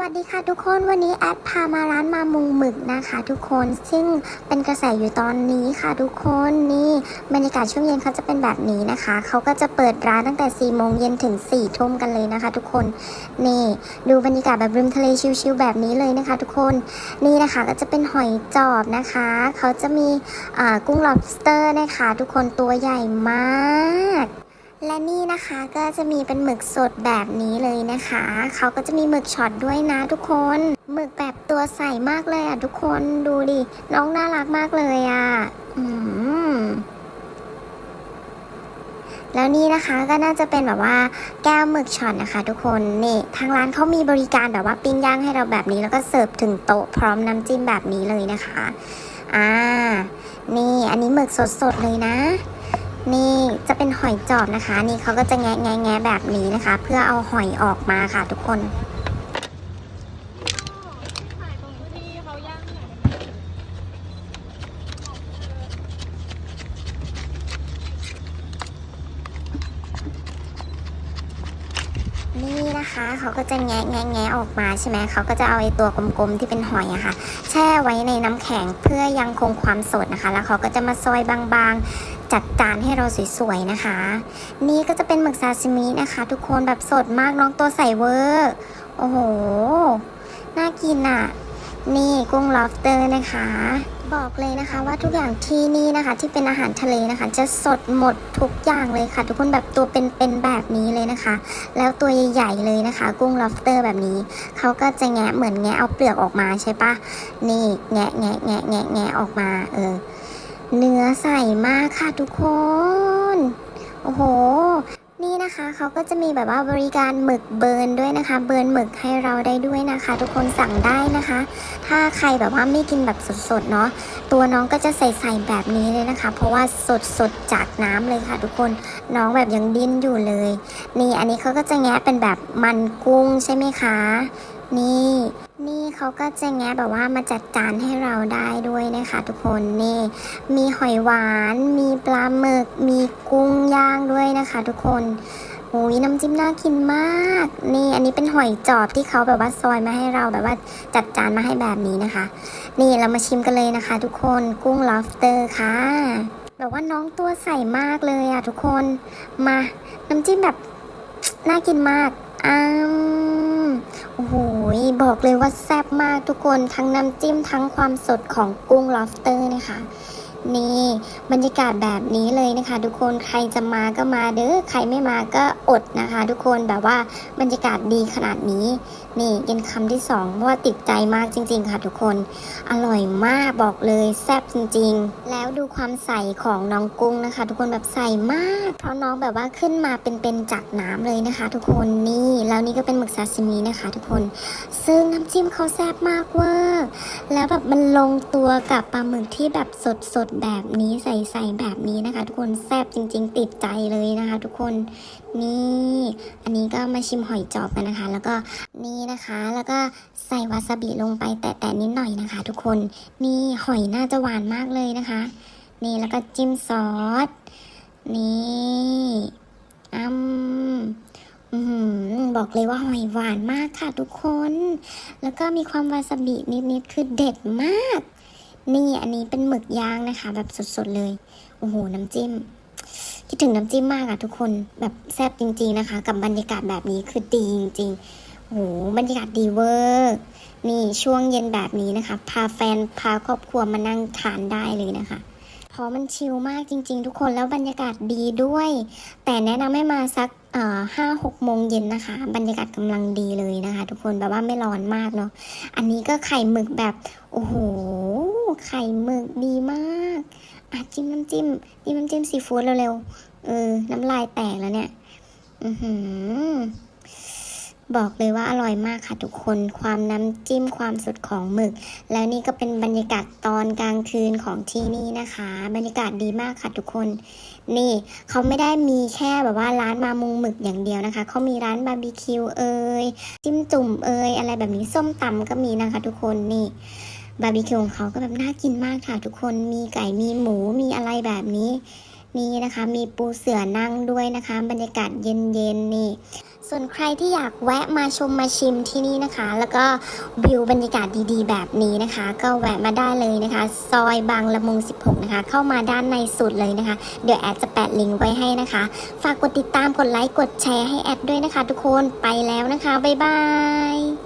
วัสดีค่ะทุกคนวันนี้แอดพามาร้านมามุงหมึกนะคะทุกคนซึ่งเป็นกระแสอยู่ตอนนี้ค่ะทุกคนนี่บรรยากาศช่วงเย็นเขาจะเป็นแบบนี้นะคะเขาก็จะเปิดร้านตั้งแต่4ี่โมงเย็นถึง4ี่ทุ่มกันเลยนะคะ ทุกคนนี่ดูบรรยากาศแบบริมทะเลชิลๆแบบนี้เลยนะคะ ทุกคนนี่นะคะก็จะเป็นหอยจอบนะคะเขาจะมีกุ้ง lobster นะคะ ทุกคนตัวใหญ่มาก และนี่นะคะก็จะมีเป็นหมึกสดแบบนี้เลยนะคะ เขาก็จะมีหมึกช็อตด้วยนะทุกคน หมึกแบบตัวใสมากเลยอะทุกคนดูดิ น้องน่ารักมากเลยอะ อืมแล้วนี่นะคะก็น่าจะเป็นแบบว่าแก้วหมึกช็อตนะคะ ทุกคนนี่ทางร้านเขามีบริการแบบว่าปิ้งย่างให้เราแบบนี้แล้วก็เสิร์ฟถึงโต๊ะพร้อมน้ำจิ้มแบบนี้เลยนะคะ อ่า นี่อันนี้หมึกสดๆเลยนะ นี่จะเป็นหอยจอบนะคะ นี่เขาก็จะแงะแงะแงะแบบนี้นะคะ เพื่อเอาหอยออกมาค่ะทุกคน ถ่ายตรงที่เขาย่างหน่อย นี่นะคะเขาก็จะแงะแงะแงะออกมาใช่ไหมเขาก็จะเอาไอตัวกลมๆที่เป็นหอยอะค่ะ แช่ไว้ในน้ำแข็งเพื่อยังคงความสดนะคะ แล้วเขาก็จะมาซอยบางๆ จัดจานให้เราสวยๆนะคะ นี่ก็จะเป็นหมึกซาซิมินะคะ ทุกคนแบบสดมากน้องตัวใสเวอร์โอ้โหน่ากินอะนี่กุ้ง lobster นะคะ บอกเลยนะคะว่าทุกอย่างที่นี่นะคะ ที่เป็นอาหารทะเลนะคะ จะสดหมดทุกอย่างเลยค่ะ ทุกคนแบบตัวเป็นๆแบบนี้เลยนะคะ แล้วตัวใหญ่ๆเลยนะคะ กุ้ง lobster แบบนี้เขาก็จะแงะเหมือนแงะเอาเปลือกออกมาใช่ปะนี่แงะแงะแงะแงะแงะออกมาเออเนื้อใสมากค่ะทุกคน โอ้โห นี่นะคะเขาก็จะมีแบบว่าบริการหมึกเบิร์นด้วยนะคะ เบิร์นหมึกให้เราได้ด้วยนะคะ ทุกคนสั่งได้นะคะ ถ้าใครแบบว่าไม่กินแบบสดๆเนาะตัวน้องก็จะใส่ๆแบบนี้เลยนะคะ เพราะว่าสดๆจากน้ำเลยค่ะ ทุกคนน้องแบบยังดิ้นอยู่เลย นี่อันนี้เขาก็จะแงะเป็นแบบมันกุ้งใช่ไหมคะ นี่ นี่เขาก็จะแงะแบบว่ามาจัดจานให้เราได้ด้วยนะคะทุกคนนี่มีหอยหวาน มีปลาหมึก มีกุ้งย่างด้วยนะคะทุกคนโอ้ยน้ำจิ้มน่ากินมาก นี่อันนี้เป็นหอยจอบที่เขาแบบว่าซอยมาให้เราแบบว่าจัดจานมาให้แบบนี้นะคะ นี่เรามาชิมกันเลยนะคะ ทุกคนกุ้ง lobster ค่ะ แบบว่าน้องตัวใสมากเลยอะทุกคนมาน้ำจิ้มแบบน่ากินมากอ้ามโอ้โห บอกเลยว่าแซ่บมากทุกคนทั้งน้ำจิ้มทั้งความสดของกุ้ง lobster นะคะนี่บรรยากาศแบบนี้เลยนะคะ ทุกคนใครจะมาก็มาเด้อใครไม่มาก็อดนะคะ ทุกคนแบบว่าบรรยากาศดีขนาดนี้ นี่กินคำที่สองเพราะว่าติดใจมากจริง ๆ ค่ะทุกคน อร่อยมากบอกเลยแซ่บจริง ๆ แล้วดูความใสของน้องกุ้งนะคะ ทุกคนแบบใสมาก เพราะน้องแบบว่าขึ้นมาเป็นๆจากน้ำเลยนะคะ ทุกคนนี่แล้วนี่ก็เป็นหมึกซาซิมินะคะ ทุกคน ซึ่งน้ำจิ้มเขาแซ่บมากเวอร์แล้วแบบมันลงตัวกับปลาหมึกที่แบบสดๆแบบนี้ใสๆแบบนี้นะคะ ทุกคนแซ่บจริง ๆ ติดใจเลยนะคะ ทุกคนนี่ อันนี้ก็มาชิมหอยจอบกันนะคะ แล้วก็นี่นะคะ แล้วก็ใส่วาซาบิลงไปแตะๆนิดหน่อยนะคะ ทุกคนนี่หอยน่าจะหวานมากเลยนะคะ นี่แล้วก็จิ้มซอสนี่อืมบอกเลยว่าหอยหวานมากค่ะทุกคน แล้วก็มีความวาซาบินิดๆคือเด็ดมาก นี่อันนี้เป็นหมึกย่างนะคะ แบบสดๆเลย โอ้โห น้ำจิ้ม คิดถึงน้ำจิ้มมากอะทุกคน แบบแซ่บจริง ๆนะคะ กับบรรยากาศแบบนี้คือดีจริง ๆ โอ้โหบรรยากาศดีเวอร์นี่ช่วงเย็นแบบนี้นะคะ พาแฟนพาครอบครัวมานั่งทานได้เลยนะคะเพราะมันชิลมากจริง ๆ ทุกคนแล้วบรรยากาศดีด้วย แต่แนะนำให้มาสักห้าหกโมงเย็นนะคะ บรรยากาศกำลังดีเลยนะคะ ทุกคนแบบว่าไม่ร้อนมากเนาะอันนี้ก็ไข่หมึกแบบโอ้โหไข่หมึกดีมากอะจิ้มน้ำจิ้มจิ้มน้ำจิ้มซีฟู้ดเร็วๆเออน้ำลายแตกแล้วเนี่ย อือหือ บอกเลยว่าอร่อยมากค่ะทุกคน ความน้ำจิ้มความสดของหมึก แล้วนี่ก็เป็นบรรยากาศตอนกลางคืนของที่นี่นะคะ บรรยากาศดีมากค่ะทุกคน นี่เขาไม่ได้มีแค่แบบว่าร้านมามุงหมึกอย่างเดียวนะคะ เขามีร้านบาร์บีคิวเอ่ยจิ้มจุ่มเอ่ยอะไรแบบนี้ส้มตำก็มีนะคะทุกคนนี่บาร์บีคิวของเขาก็แบบน่ากินมากค่ะทุกคน มีไก่ มีหมู มีอะไรแบบนี้ นี่นะคะ มีปูเสือนั่งด้วยนะคะ บรรยากาศเย็นๆนี่ ส่วนใครที่อยากแวะมาชมมาชิมที่นี่นะคะ แล้วก็วิวบรรยากาศดีๆ แบบนี้นะคะ ก็แวะมาได้เลยนะคะ ซอยบางละมุง 16 นะคะ เข้ามาด้านในสุดเลยนะคะ เดี๋ยวแอดจะแปะลิงก์ไว้ให้นะคะ ฝากกดติดตามกดไลค์กดแชร์ให้แอดด้วยนะคะ ทุกคนไปแล้วนะคะ บ๊ายบาย